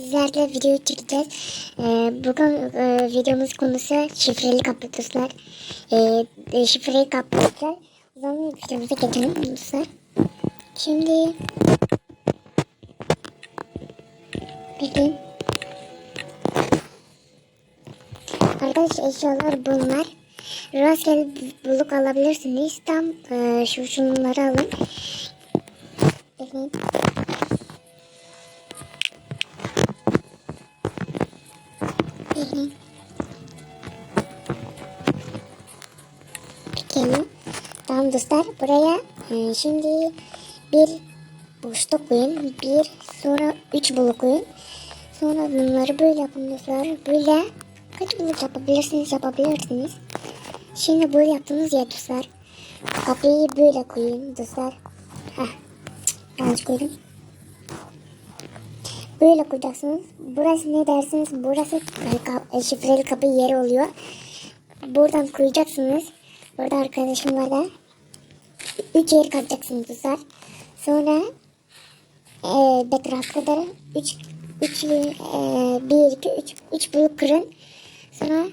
sizlerle video çekeceğiz. Ee, bugün e, videomuz konusu şifreli kapı dostlar. Ee, e, şifreli kapı dostlar. O zaman videomuza geçelim dostlar. Şimdi Bekleyin. Arkadaşlar eşyalar bunlar. Rastgele buluk alabilirsiniz. Tam e, şu şunları alın. Bekleyin. Bekleyin. Bekleyin. Tamam dostlar. Buraya e, şimdi bir boşluk koyun. Bir sonra üç buluk koyun. Sonra bunları böyle yapın dostlar. Böyle kaç buluk yapabilirsiniz yapabilirsiniz. Şimdi böyle yaptınız ya dostlar. Kapıyı böyle koyun dostlar. Heh. Yanlış koydum. Böyle koyacaksınız. Burası ne dersiniz? Burası e, şifreli kapı yeri oluyor. Buradan koyacaksınız. Burada arkadaşım var da. Üç yer kazacaksınız dostlar. Sonra e, betraf kadar üç, üç, e, bir, iki, üç, üç blok kırın. Sonra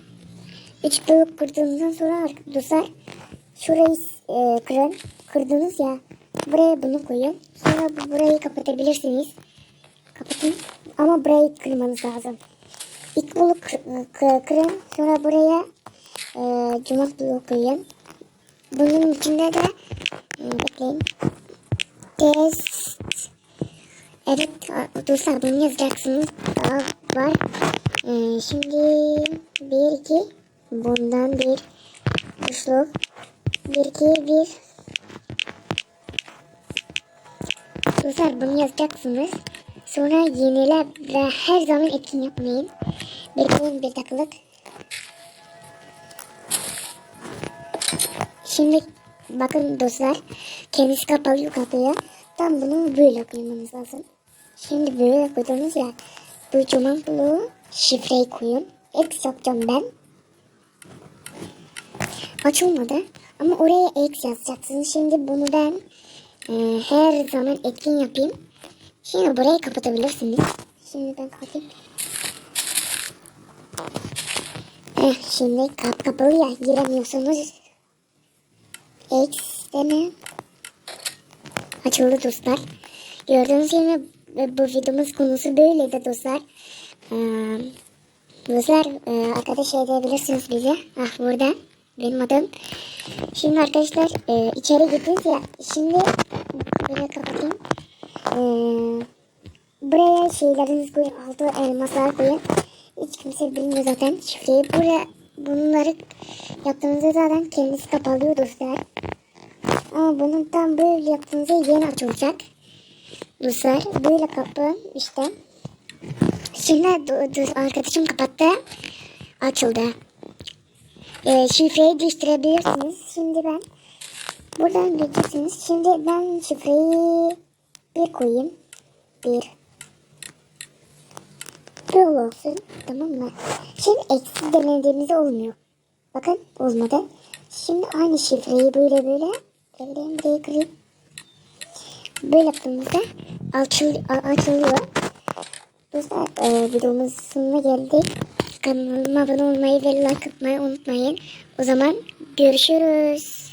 üç blok kırdığınızdan sonra dostlar şurayı e, kırın. Kırdınız ya. Buraya bunu koyun. Sonra bu- burayı kapatabilirsiniz. Kapatın. Ama burayı kırmanız lazım. İlk kır- kırın. Sonra buraya e, cumak blok koyun. Bunun içinde de e, bekleyin. Test. Evet dostlar bunu yazacaksınız. Daha var. E, şimdi bir iki bundan bir boşluk. Bir iki bir Dostlar bunu yazacaksınız. Sonra yenile ve her zaman etkin yapmayın. Bekleyin bir dakikalık. Şimdi bakın dostlar. Kendisi kapalı kapıya. Tam bunu böyle koymanız lazım. Şimdi böyle koydunuz ya. Bu cuman bloğu şifreyi koyun. X yapacağım ben. Açılmadı. Ama oraya X yazacaksınız. Şimdi bunu ben e, her zaman etkin yapayım. Şimdi burayı kapatabilirsiniz. Şimdi ben kapatayım. Eh, şimdi kap kapalı ya giremiyorsunuz. Deme. Açıldı dostlar. Gördüğünüz gibi bu videomuz konusu böyleydi dostlar. Ee, dostlar e, arkadaş edebilirsiniz bize. Ah burada benim adım. Şimdi arkadaşlar e, içeri gittiniz ya. Şimdi böyle kapatayım. Ee, buraya şeylerinizi koyun. Altı elmaslar koyun. Hiç kimse bilmiyor zaten şifreyi. Buraya bunları yaptığınızda zaten kendisi kapalıyor dostlar. Ama bunun tam böyle yaptığınızda yeni açılacak. Dostlar böyle kapı işte. Şimdi arkadaşım kapattı. Açıldı. Ee, şifreyi değiştirebilirsiniz. Şimdi ben buradan göreceksiniz. Şimdi ben şifreyi bir koyayım. Bir. Böyle olsun. Tamam mı? Şimdi eksi denediğimizde olmuyor. Bakın olmadı. Şimdi aynı şifreyi böyle böyle elden buraya kırayım. Böyle yaptığımızda açıl, açılıyor. Dostlar e, videomuzun sonuna geldik. Kanalıma abone olmayı ve like atmayı unutmayın. O zaman görüşürüz.